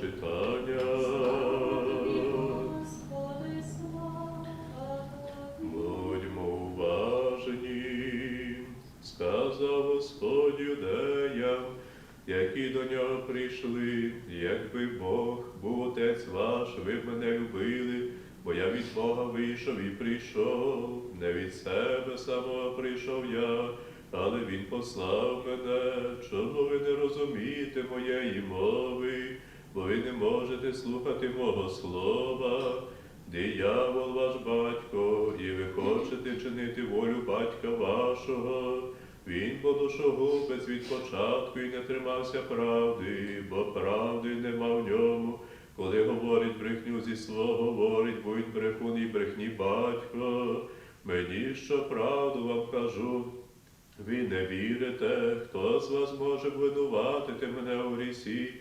читання. Будьмо уважні, сказав Господь юдеям, які до нього прийшли, якби Бог був отець ваш, ви б мене любили, бо я від Бога вийшов і прийшов, не від себе самого прийшов я, але Він послав мене, чому ви не розумієте моєї мови, бо ви не можете слухати мого слова. Диявол ваш батько, і ви хочете чинити волю батька вашого. Він бо душогубець від початку і не тримався правди, бо правди нема в ньому. Коли говорить брехню зі свого, говорить, будь брехун і брехні батько. Мені що правду вам кажу, ви не вірите, хто з вас може винуватити мене у грісі?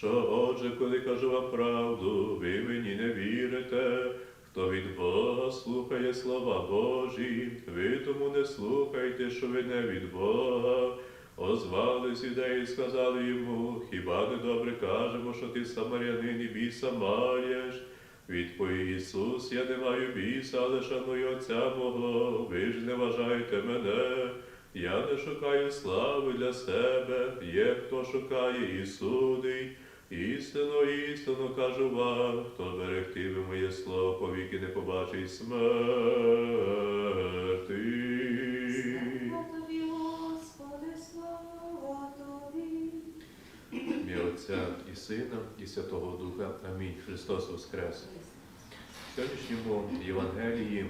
Чого отже, коли кажу вам правду, ви мені не вірите? Хто від Бога слухає слова Божі, ви тому не слухайте, що ви не від Бога. Озвались ідеї і сказали йому, хіба не добре кажемо, що ти самарянин і біса маєш? Відповів Ісус, я не маю біса, але шаную Отця мого, ви ж не вважаєте мене. Я не шукаю слави для себе, є хто шукає і судить. Істинно, істинно кажу вам, хто берегтиме моє слово, повіки не побачить смерти. Слава Тобі, Господи, слава Тобі. Ім'я Отця і Сина, і Святого Духа. Амінь. Христос Воскрес. В сьогоднішньому Євангелії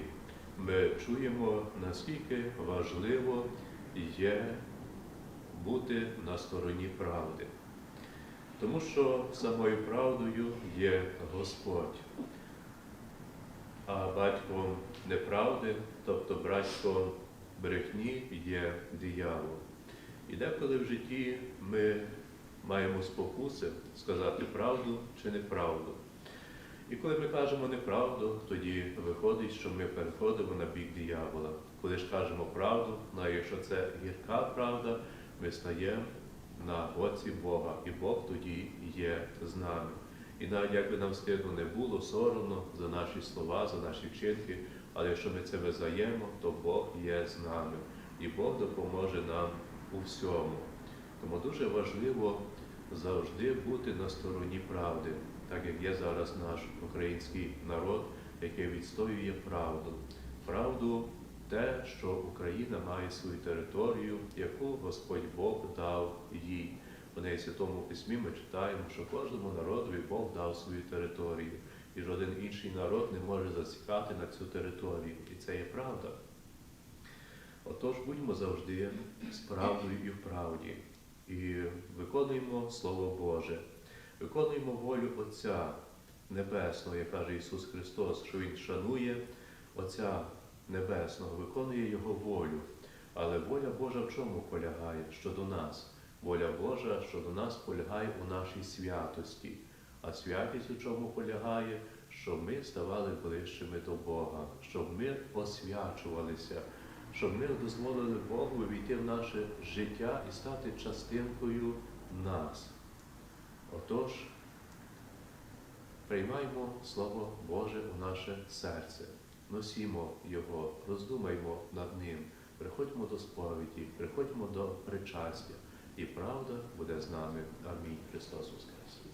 ми чуємо, наскільки важливо є бути на стороні правди. Тому що самою правдою є Господь, а батьком неправди, тобто братьком брехні є диявол. І деколи в житті ми маємо спокуси сказати правду чи неправду. І коли ми кажемо неправду, тоді виходить, що ми переходимо на бік диявола. Коли ж кажемо правду, навіть якщо це гірка правда, ми стаємо на боці Бога, і Бог тоді є з нами. І навіть якби нам стидно не було, соромно за наші слова, за наші вчинки, але якщо ми це визнаємо, то Бог є з нами, і Бог допоможе нам у всьому. Тому дуже важливо завжди бути на стороні правди, так як є зараз наш український народ, який відстоює правду. Правду те, що Україна має свою територію, яку Господь Бог дав їй. У неї Святому Письмі ми читаємо, що кожному народові Бог дав свою територію, і жоден інший народ не може засікати на цю територію. І це є правда. Отож, будьмо завжди з правдою і в правді, і виконуємо Слово Боже, виконуємо волю Отця Небесного, як каже Ісус Христос, що Він шанує Отця Небесного, виконує Його волю. Але воля Божа в чому полягає щодо нас? Воля Божа щодо нас полягає у нашій святості. А святість у чому полягає? Щоб ми ставали ближчими до Бога, щоб ми освячувалися, щоб ми дозволили Богу війти в наше життя і стати частинкою нас. Отож, приймаймо Слово Боже у наше серце, носімо Його, роздумаймо над Ним, приходьмо до сповіді, приходьмо до причастя, і правда буде з нами. Амінь. Христос Воскрес!